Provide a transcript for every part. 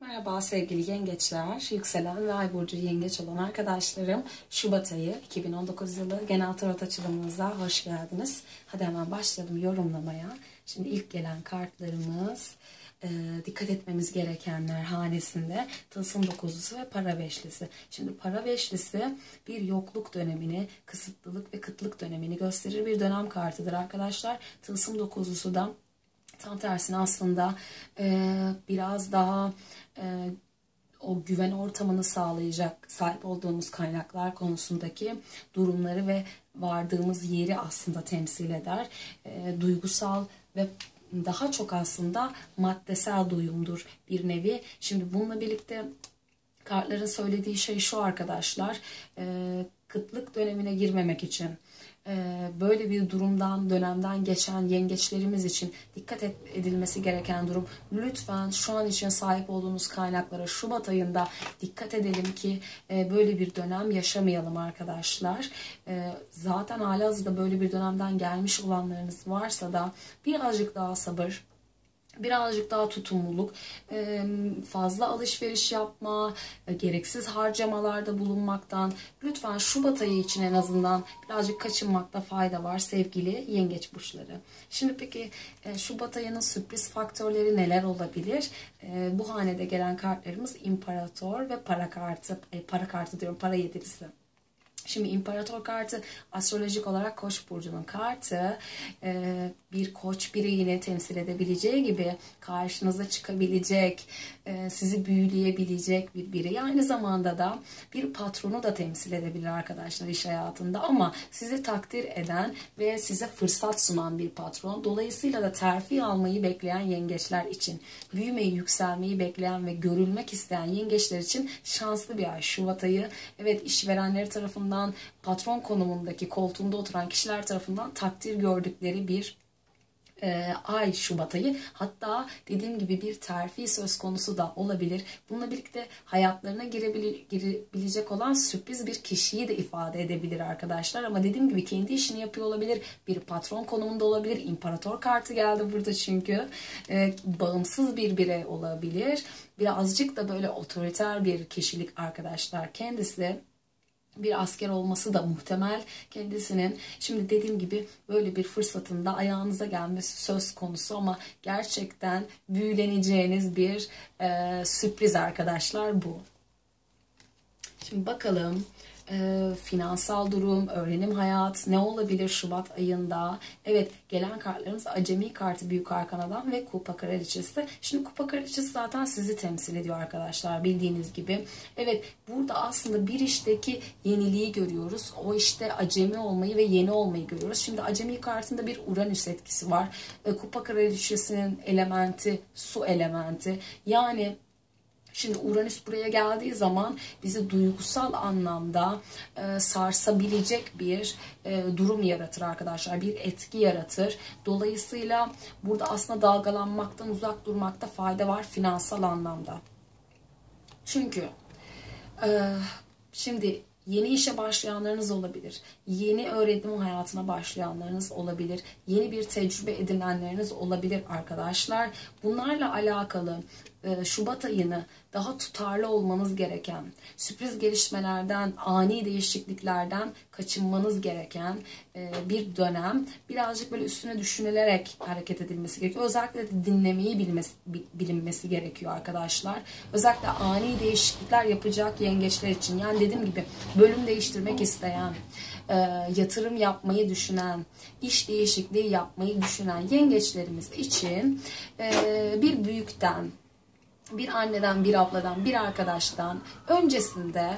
Merhaba sevgili yengeçler, yükselen ve ay burcu yengeç olan arkadaşlarım. Şubat ayı 2019 yılı genel tarot açılımımıza hoş geldiniz. Hadi hemen başlayalım yorumlamaya. Şimdi ilk gelen kartlarımız e, dikkat etmemiz gerekenler hanesinde tılsım dokuzlusu ve para beşlisi. Şimdi para beşlisi bir yokluk dönemini, kısıtlılık ve kıtlık dönemini gösterir bir dönem kartıdır arkadaşlar. Tılsım dokuzlusu da Tam tersine aslında e, biraz daha e, o güven ortamını sağlayacak sahip olduğumuz kaynaklar konusundaki durumları ve vardığımız yeri aslında temsil eder. E, duygusal ve daha çok aslında maddesel duyumdur bir nevi. Şimdi bununla birlikte kartların söylediği şey şu arkadaşlar. E, kıtlık dönemine girmemek için ee, böyle bir durumdan, dönemden geçen yengeçlerimiz için dikkat edilmesi gereken durum. Lütfen şu an için sahip olduğunuz kaynaklara Şubat ayında dikkat edelim ki e, böyle bir dönem yaşamayalım arkadaşlar. E, zaten halihazırda böyle bir dönemden gelmiş olanlarınız varsa da birazcık daha sabır, birazcık daha tutumluluk, fazla alışveriş yapma, e, gereksiz harcamalarda bulunmaktan lütfen Şubat ayı için en azından birazcık kaçınmakta fayda var sevgili yengeç burçları. Şimdi peki e, Şubat ayının sürpriz faktörleri neler olabilir? E, bu hanede gelen kartlarımız imparator ve para kartı, para kartı diyorum para yedilisi. Şimdi imparator kartı astrolojik olarak koç burcunun kartı e, bir koç bireyini temsil edebileceği gibi karşınıza çıkabilecek, e, sizi büyüleyebilecek bir birey. Aynı zamanda da bir patronu da temsil edebilir arkadaşlar iş hayatında ama sizi takdir eden ve size fırsat sunan bir patron. Dolayısıyla da terfi almayı bekleyen yengeçler için, büyümeyi, yükselmeyi bekleyen ve görülmek isteyen yengeçler için şanslı bir ay. Şubat ayı evet işverenleri tarafından patron konumundaki koltuğunda oturan kişiler tarafından takdir gördükleri bir e, ay Şubat ayı. Hatta dediğim gibi bir terfi söz konusu da olabilir. Bununla birlikte hayatlarına girebilir, girebilecek olan sürpriz bir kişiyi de ifade edebilir arkadaşlar. Ama dediğim gibi kendi işini yapıyor olabilir. Bir patron konumunda olabilir. İmparator kartı geldi burada çünkü. E, bağımsız bir birey olabilir. Birazcık da böyle otoriter bir kişilik arkadaşlar kendisi bir asker olması da muhtemel kendisinin. Şimdi dediğim gibi böyle bir fırsatında ayağınıza gelmesi söz konusu ama gerçekten büyüleneceğiniz bir e, sürpriz arkadaşlar bu. Şimdi bakalım e, finansal durum, öğrenim hayat ne olabilir Şubat ayında? Evet gelen kartlarımız Acemi kartı Büyük Arkana'dan ve Kupa Kraliçesi. Şimdi Kupa Kraliçesi zaten sizi temsil ediyor arkadaşlar bildiğiniz gibi. Evet burada aslında bir işteki yeniliği görüyoruz. O işte acemi olmayı ve yeni olmayı görüyoruz. Şimdi Acemi kartında bir Uranüs etkisi var. E, Kupa Kraliçesi'nin elementi su elementi. Yani Şimdi Uranüs buraya geldiği zaman bizi duygusal anlamda e, sarsabilecek bir e, durum yaratır arkadaşlar. Bir etki yaratır. Dolayısıyla burada aslında dalgalanmaktan uzak durmakta fayda var finansal anlamda. Çünkü e, şimdi Yeni işe başlayanlarınız olabilir. Yeni öğretim hayatına başlayanlarınız olabilir. Yeni bir tecrübe edinenleriniz olabilir arkadaşlar. Bunlarla alakalı e, Şubat ayını daha tutarlı olmanız gereken, sürpriz gelişmelerden, ani değişikliklerden kaçınmanız gereken e, bir dönem. Birazcık böyle üstüne düşünülerek hareket edilmesi gerekiyor. Özellikle de dinlemeyi bilmesi, bilinmesi gerekiyor arkadaşlar. Özellikle ani değişiklikler yapacak yengeçler için. Yani dediğim gibi bölüm değiştirmek isteyen, e, yatırım yapmayı düşünen, iş değişikliği yapmayı düşünen yengeçlerimiz için bir büyükten, bir anneden, bir abladan, bir arkadaştan öncesinde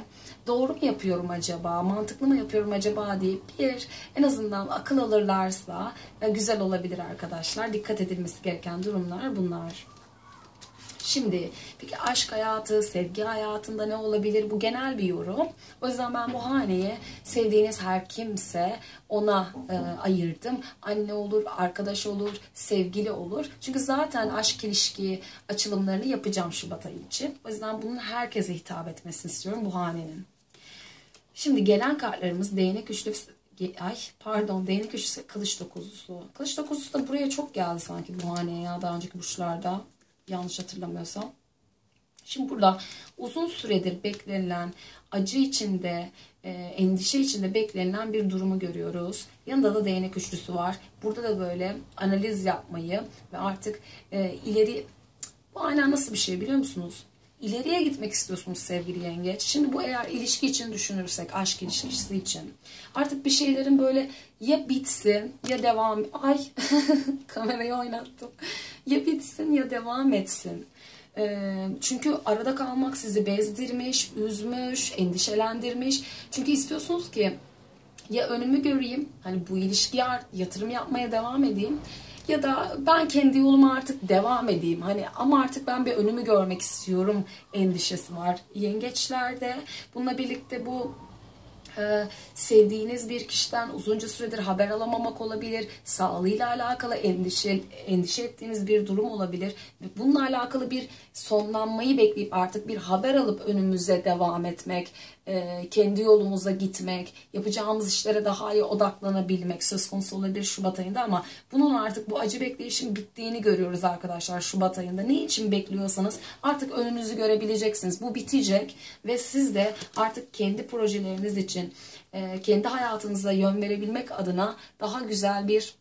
doğru mu yapıyorum acaba, mantıklı mı yapıyorum acaba diye bir en azından akıl alırlarsa e, güzel olabilir arkadaşlar. Dikkat edilmesi gereken durumlar bunlar. Şimdi peki aşk hayatı, sevgi hayatında ne olabilir? Bu genel bir yorum. O yüzden ben bu haneye sevdiğiniz her kimse ona e, ayırdım. Anne olur, arkadaş olur, sevgili olur. Çünkü zaten aşk ilişki açılımlarını yapacağım Şubat ayı için. O yüzden bunun herkese hitap etmesini istiyorum bu hanenin. Şimdi gelen kartlarımız değnek üçlüsü ay pardon değnek üçlüsü kılıç dokuzlusu. Kılıç dokuzlusu da buraya çok geldi sanki bu haneye ya daha önceki burçlarda yanlış hatırlamıyorsam. Şimdi burada uzun süredir beklenilen acı içinde, e, endişe içinde beklenilen bir durumu görüyoruz. Yanında da değnek üçlüsü var. Burada da böyle analiz yapmayı ve artık e, ileri bu aynen nasıl bir şey biliyor musunuz? İleriye gitmek istiyorsunuz sevgili yengeç. Şimdi bu eğer ilişki için düşünürsek, aşk ilişkisi için. Artık bir şeylerin böyle ya bitsin ya devam... Ay kamerayı oynattım. Ya bitsin ya devam etsin. Çünkü arada kalmak sizi bezdirmiş, üzmüş, endişelendirmiş. Çünkü istiyorsunuz ki ya önümü göreyim, hani bu ilişkiye yatırım yapmaya devam edeyim ya da ben kendi yoluma artık devam edeyim. Hani ama artık ben bir önümü görmek istiyorum endişesi var yengeçlerde. Bununla birlikte bu ee, sevdiğiniz bir kişiden uzunca süredir haber alamamak olabilir. Sağlığıyla alakalı endişe, endişe ettiğiniz bir durum olabilir. Bununla alakalı bir sonlanmayı bekleyip artık bir haber alıp önümüze devam etmek, e, kendi yolumuza gitmek, yapacağımız işlere daha iyi odaklanabilmek söz konusu olabilir Şubat ayında ama bunun artık bu acı bekleyişin bittiğini görüyoruz arkadaşlar Şubat ayında. Ne için bekliyorsanız artık önünüzü görebileceksiniz. Bu bitecek ve siz de artık kendi projeleriniz için e, kendi hayatınıza yön verebilmek adına daha güzel bir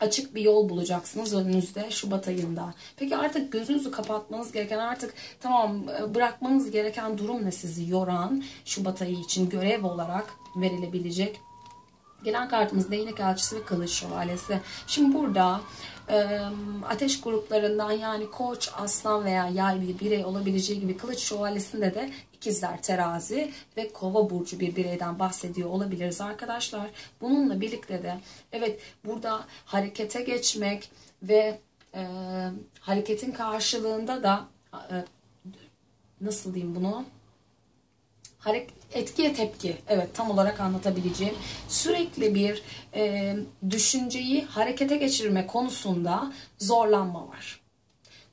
açık bir yol bulacaksınız önünüzde Şubat ayında. Peki artık gözünüzü kapatmanız gereken artık tamam e, bırakmanız gereken durum ne sizi yoran Şubat ayı için görev olarak verilebilecek Gelen kartımız değnek elçisi ve kılıç şövalyesi. Şimdi burada ateş gruplarından yani koç, aslan veya yay bir birey olabileceği gibi kılıç şövalyesinde de ikizler terazi ve kova burcu bir bireyden bahsediyor olabiliriz arkadaşlar. Bununla birlikte de evet burada harekete geçmek ve e, hareketin karşılığında da e, nasıl diyeyim bunu etkiye tepki evet tam olarak anlatabileceğim sürekli bir e, düşünceyi harekete geçirme konusunda zorlanma var.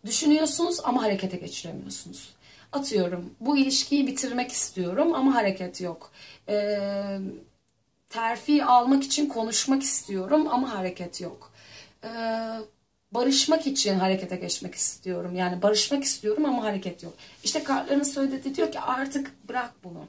Düşünüyorsunuz ama harekete geçiremiyorsunuz. Atıyorum bu ilişkiyi bitirmek istiyorum ama hareket yok. E, terfi almak için konuşmak istiyorum ama hareket yok. E, barışmak için harekete geçmek istiyorum. Yani barışmak istiyorum ama hareket yok. İşte kartların söylediği diyor ki artık bırak bunu.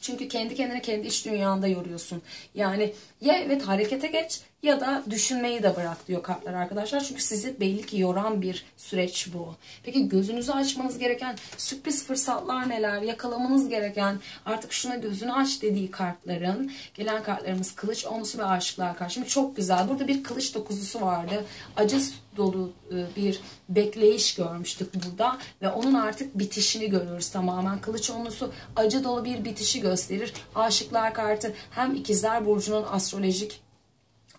Çünkü kendi kendine kendi iş dünyanda yoruyorsun. Yani ya evet harekete geç ya da düşünmeyi de bırak diyor kartlar arkadaşlar. Çünkü sizi belli ki yoran bir süreç bu. Peki gözünüzü açmanız gereken sürpriz fırsatlar neler? Yakalamanız gereken artık şuna gözünü aç dediği kartların gelen kartlarımız kılıç onlusu ve aşıklar karşı. Şimdi çok güzel. Burada bir kılıç dokuzusu vardı. Acı dolu e, bir bekleyiş görmüştük burada ve onun artık bitişini görüyoruz tamamen. Kılıç onlusu acı dolu bir bitişi gösterir. Aşıklar kartı hem ikizler burcunun astrolojik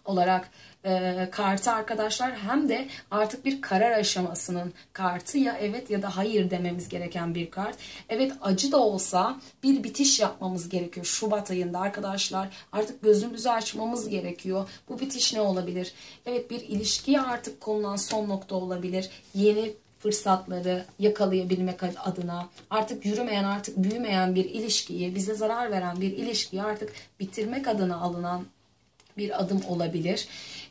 olarak e, kartı arkadaşlar hem de artık bir karar aşamasının kartı ya evet ya da hayır dememiz gereken bir kart. Evet acı da olsa bir bitiş yapmamız gerekiyor Şubat ayında arkadaşlar. Artık gözümüzü açmamız gerekiyor. Bu bitiş ne olabilir? Evet bir ilişkiye artık konulan son nokta olabilir. Yeni fırsatları yakalayabilmek adına artık yürümeyen artık büyümeyen bir ilişkiyi bize zarar veren bir ilişkiyi artık bitirmek adına alınan bir adım olabilir.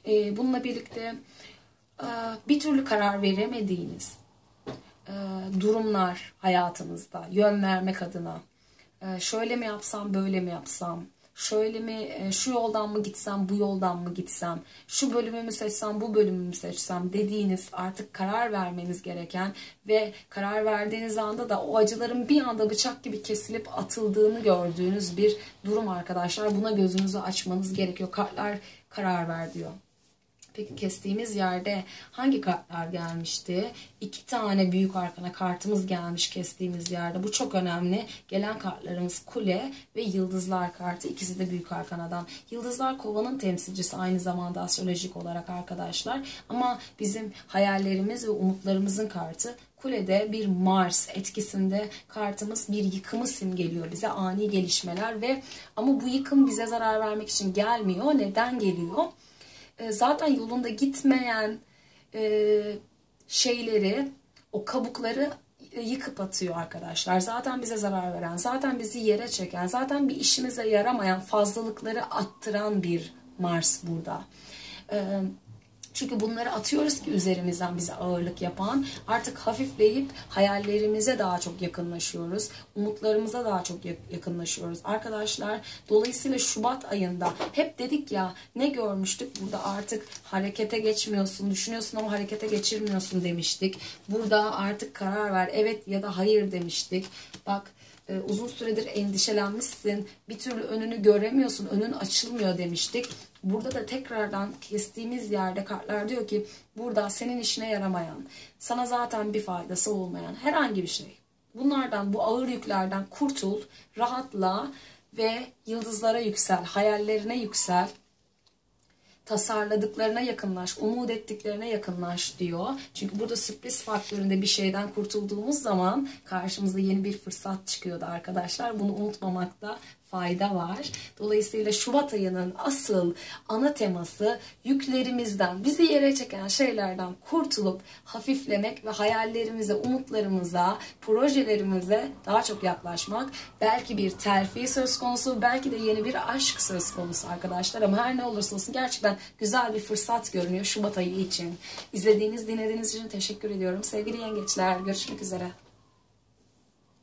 Ee, bununla birlikte e, bir türlü karar veremediğiniz e, durumlar hayatınızda yön vermek adına e, şöyle mi yapsam böyle mi yapsam şöyle mi şu yoldan mı gitsem bu yoldan mı gitsem şu bölümü mü seçsem bu bölümü mü seçsem dediğiniz artık karar vermeniz gereken ve karar verdiğiniz anda da o acıların bir anda bıçak gibi kesilip atıldığını gördüğünüz bir durum arkadaşlar. Buna gözünüzü açmanız gerekiyor. Kartlar karar ver diyor. Peki kestiğimiz yerde hangi kartlar gelmişti? İki tane büyük arkana kartımız gelmiş kestiğimiz yerde. Bu çok önemli. Gelen kartlarımız kule ve yıldızlar kartı. İkisi de büyük arkanadan. Yıldızlar kovanın temsilcisi aynı zamanda astrolojik olarak arkadaşlar. Ama bizim hayallerimiz ve umutlarımızın kartı. Kulede bir Mars etkisinde kartımız bir yıkımı simgeliyor bize ani gelişmeler ve ama bu yıkım bize zarar vermek için gelmiyor. Neden geliyor? E, zaten yolunda gitmeyen e, şeyleri, o kabukları yıkıp atıyor arkadaşlar. Zaten bize zarar veren, zaten bizi yere çeken, zaten bir işimize yaramayan fazlalıkları attıran bir Mars burada. E, Çünkü bunları atıyoruz ki üzerimizden bize ağırlık yapan. Artık hafifleyip hayallerimize daha çok yakınlaşıyoruz. Umutlarımıza daha çok yakınlaşıyoruz. Arkadaşlar dolayısıyla Şubat ayında hep dedik ya ne görmüştük? Burada artık harekete geçmiyorsun, düşünüyorsun ama harekete geçirmiyorsun demiştik. Burada artık karar ver evet ya da hayır demiştik. Bak e, uzun süredir endişelenmişsin, bir türlü önünü göremiyorsun, önün açılmıyor demiştik. Burada da tekrardan kestiğimiz yerde kartlar diyor ki burada senin işine yaramayan, sana zaten bir faydası olmayan herhangi bir şey. Bunlardan, bu ağır yüklerden kurtul, rahatla ve yıldızlara yüksel, hayallerine yüksel tasarladıklarına yakınlaş, umut ettiklerine yakınlaş diyor. Çünkü burada sürpriz faktöründe bir şeyden kurtulduğumuz zaman karşımıza yeni bir fırsat çıkıyordu arkadaşlar. Bunu unutmamakta fayda var. Dolayısıyla Şubat ayının asıl ana teması yüklerimizden, bizi yere çeken şeylerden kurtulup hafiflemek ve hayallerimize, umutlarımıza, projelerimize daha çok yaklaşmak. Belki bir terfi söz konusu, belki de yeni bir aşk söz konusu arkadaşlar ama her ne olursa olsun gerçekten güzel bir fırsat görünüyor Şubat ayı için. İzlediğiniz, dinlediğiniz için teşekkür ediyorum. Sevgili yengeçler, görüşmek üzere.